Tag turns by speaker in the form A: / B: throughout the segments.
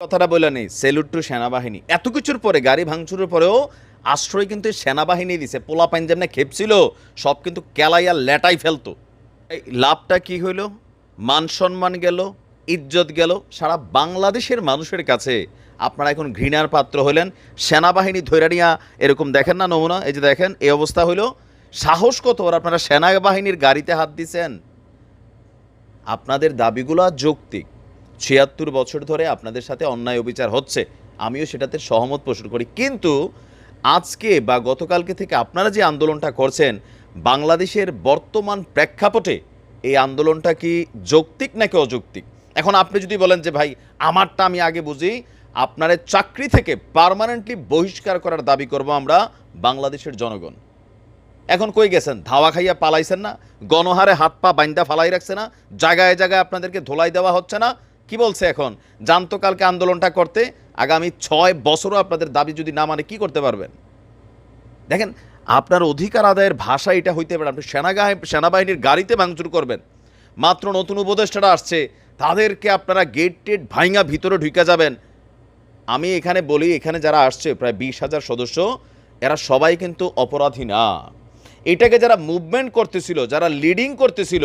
A: কথাটা বলে নেই সেলুট টু সেনাবাহিনী। এত কিছুর পরে, গাড়ি ভাঙচুরের পরেও আশ্রয় কিন্তু সেনাবাহিনী দিছে পোলা পাইন যেমন খেপছিল, সব কিন্তু কেলাইয়া লেটাই ফেলতো। এই লাভটা কি হইল? মান সম্মান গেল, ইজ্জত গেল, সারা বাংলাদেশের মানুষের কাছে আপনারা এখন ঘৃণার পাত্র হলেন। সেনাবাহিনী ধৈরা নিয়া এরকম দেখেন না নমুনা, এই যে দেখেন, এই অবস্থা হইল। সাহস কত? আপনারা সেনাবাহিনীর গাড়িতে হাত দিছেন। আপনাদের দাবিগুলো যৌক্তিক। ছিয়াত্তর বছর ধরে আপনাদের সাথে অন্যায় অবিচার হচ্ছে। আমিও সেটাতে সহমত পোষণ করি। কিন্তু আজকে বা গতকালকে থেকে আপনারা যে আন্দোলনটা করছেন, বাংলাদেশের বর্তমান প্রেক্ষাপটে এই আন্দোলনটা কি যৌক্তিক নাকি অযৌক্তিক? এখন আপনি যদি বলেন যে, ভাই, আমারটা আমি আগে বুঝি, আপনার চাকরি থেকে পার্মানেন্টলি বহিষ্কার করার দাবি করব আমরা বাংলাদেশের জনগণ। এখন কই গেছেন? ধাওয়া খাইয়া পালাইছেন না? গণহারে হাত পা বাইন্দা ফালাই রাখছে না? জায়গায় জায়গায় আপনাদেরকে ধোলাই দেওয়া হচ্ছে না? কি বলছে এখন? জানতো কালকে আন্দোলনটা করতে, আগামী ছয় বছরও আপনাদের দাবি যদি না মানে কি করতে পারবেন? দেখেন, আপনার অধিকার আদায়ের ভাষা এটা হইতে পারে আপনি সেনাগাহ, সেনাবাহিনীর গাড়িতে ভাঙচুর করবেন। মাত্র নতুন উপদেষ্টারা আসছে, তাদেরকে আপনারা গেট টেট ভাইঙা ভিতরে ঢুকে যাবেন। আমি এখানে বলি, এখানে যারা আসছে, প্রায় বিশ হাজার সদস্য, এরা সবাই কিন্তু অপরাধী না। এটাকে যারা মুভমেন্ট করতেছিল, যারা লিডিং করতেছিল,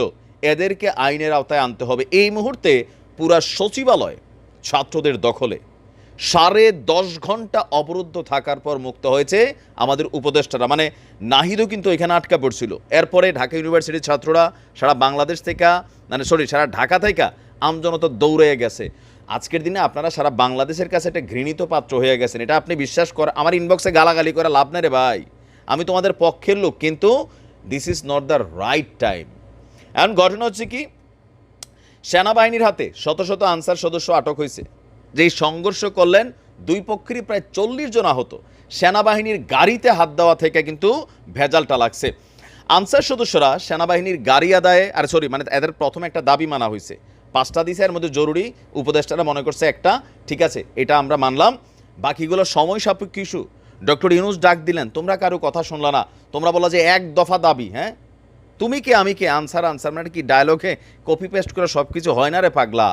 A: এদেরকে আইনের আওতায় আনতে হবে। এই মুহূর্তে পুরা সচিবালয় ছাত্রদের দখলে। সাড়ে দশ ঘণ্টা অবরুদ্ধ থাকার পর মুক্ত হয়েছে আমাদের উপদেষ্টারা। মানে নাহিদও কিন্তু এখানে আটকা পড়ছিল। এরপরে ঢাকা ইউনিভার্সিটির ছাত্ররা সারা বাংলাদেশ থেকে মানে সরি সারা ঢাকা থেকে আমজনতা দৌড়ে গেছে। আজকের দিনে আপনারা সারা বাংলাদেশের কাছে একটা ঘৃণিত পাত্র হয়ে গেছেন। এটা আপনি বিশ্বাস কর, আমার ইনবক্সে গালাগালি করে লাভ নেই রে ভাই। আমি তোমাদের পক্ষের লোক, কিন্তু this is not the right time এখন ঘটনা হচ্ছে কি সেনাবাহিনীর হাতে শত শত আনসার সদস্য আটক হয়েছে। যেই সংঘর্ষ করলেন, দুই পক্ষেরই প্রায় চল্লিশ জন আহত। সেনাবাহিনীর গাড়িতে হাত দেওয়া থেকে কিন্তু ভেজালটা লাগছে। আনসার সদস্যরা সেনাবাহিনীর গাড়ি আদায়ে, আর সরি মানে এদের প্রথমে একটা দাবি মানা হয়েছে। পাঁচটা দিছে, এর মধ্যে জরুরি, উপদেষ্টারা মনে করছে একটা, ঠিক আছে, এটা আমরা মানলাম। বাকিগুলো সময় সাপেক্ষ ইস্যু। ডক্টর ইউনুস ডাক দিলেন, তোমরা কারও কথা শুনলা না। তোমরা বলা যে এক দফা দাবি হ্যাঁ? তুমি কে, আমি কে? আনসার আনসার মানে কি? ডায়লগে কপি পেস্ট করে সব কিছু হয় না রে পাগলা।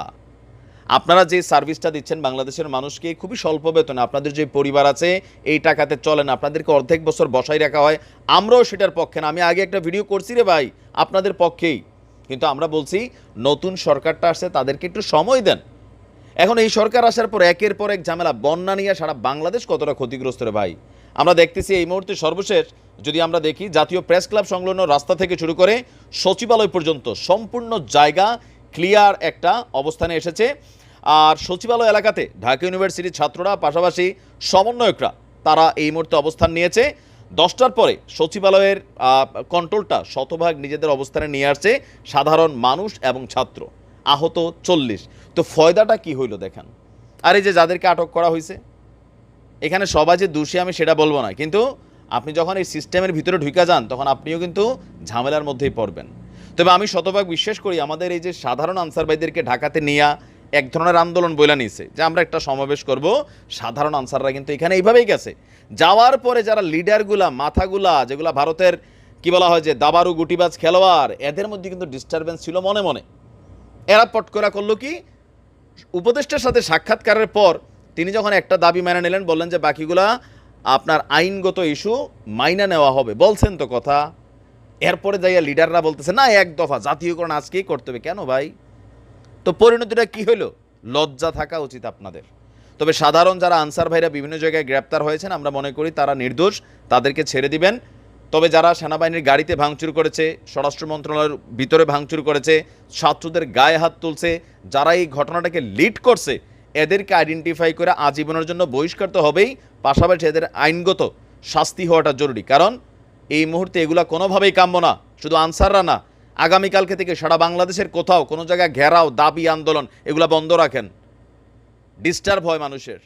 A: আপনারা যে সার্ভিসটা দিচ্ছেন বাংলাদেশের মানুষকে খুবই স্বল্প বেতনে, আপনাদের যে পরিবার আছে, এই টাকাতে চলে না। আপনাদেরকে অর্ধেক বছর বসাই রাখা হয়, আমরাও সেটার পক্ষে না। আমি আগে একটা ভিডিও করছি রে ভাই, আপনাদের পক্ষেই। কিন্তু আমরা বলছি, নতুন সরকারটা আসছে, তাদেরকে একটু সময় দেন। এখন এই সরকার আসার পর একের পর এক ঝামেলা, বন্যা নিয়ে সারা বাংলাদেশ কতটা ক্ষতিগ্রস্ত রে ভাই? আমরা দেখতেছি এই মুহূর্তে সর্বশেষ যদি আমরা দেখি, জাতীয় প্রেস ক্লাব সংলগ্ন রাস্তা থেকে শুরু করে সচিবালয় পর্যন্ত সম্পূর্ণ জায়গা ক্লিয়ার একটা অবস্থানে এসেছে। আর সচিবালয় এলাকাতে ঢাকা ইউনিভার্সিটির ছাত্ররা, পাশাপাশি সমন্বয়করা, তারা এই মুহূর্তে অবস্থান নিয়েছে। দশটার পরে সচিবালয়ের কন্ট্রোলটা শতভাগ নিজেদের অবস্থানে নিয়ে আসছে সাধারণ মানুষ এবং ছাত্র। আহত চল্লিশ। তো ফয়দাটা কি হইল দেখেন? আর এই যে যাদেরকে আটক করা হয়েছে এখানে সবাই যে দোষী, আমি সেটা বলব না। কিন্তু আপনি যখন এই সিস্টেমের ভিতরে ঢুকে যান, তখন আপনিও কিন্তু ঝামেলার মধ্যেই পড়বেন। তবে আমি শতভাগ বিশ্বাস করি, আমাদের এই যে সাধারণ আনসার ভাইদেরকে ঢাকাতে নিয়ে এক ধরনের আন্দোলন বইলা নিয়েছে, যে আমরা একটা সমাবেশ করব, সাধারণ আনসাররা কিন্তু এখানে এইভাবেই গেছে। যাওয়ার পরে যারা লিডারগুলা, মাথাগুলা, যেগুলা ভারতের কি বলা হয় যে দাবারু, গুটিবাজ খেলোয়াড়, এদের মধ্যে কিন্তু ডিস্টারবেন্স ছিল মনে মনে। এরা পটকরা করল কি, উপদেষ্টার সাথে সাক্ষাৎকারের পর তিনি যখন একটা দাবি মেনে নিলেন, বললেন যে বাকিগুলা আপনার আইনগত ইস্যু মাইনা নেওয়া হবে। বলছেন তো কথা। এরপরে যাইয়া লিডাররা বলতেছে, না, এক দফা জাতীয়করণ আজকেই করতে হবে। কেন ভাই? তো পরিণতিটা কি হইল? লজ্জা থাকা উচিত আপনাদের। তবে সাধারণ যারা আনসার ভাইরা বিভিন্ন জায়গায় গ্রেপ্তার হয়েছেন, আমরা মনে করি তারা নির্দোষ, তাদেরকে ছেড়ে দিবেন। তবে যারা সেনাবাহিনীর গাড়িতে ভাঙচুর করেছে, স্বরাষ্ট্র মন্ত্রণালয়ের ভিতরে ভাঙচুর করেছে, ছাত্রদের গায়ে হাত তুলছে, যারা এই ঘটনাটাকে লিড করছে এদেরকে আইডেন্টিফাই করে আজীবনের জন্য বহিষ্কার তো হবেই, পাশাপাশি এদের আইনগত শাস্তি হওয়াটা জরুরি। কারণ এই মুহূর্তে এগুলা কোনোভাবেই কাম্য না, শুধু আনসাররা না। আগামীকালকে থেকে সারা বাংলাদেশের কোথাও কোনো জায়গায় ঘেরাও, দাবি, আন্দোলন, এগুলা বন্ধ রাখেন। ডিস্টার্ব হয় মানুষের।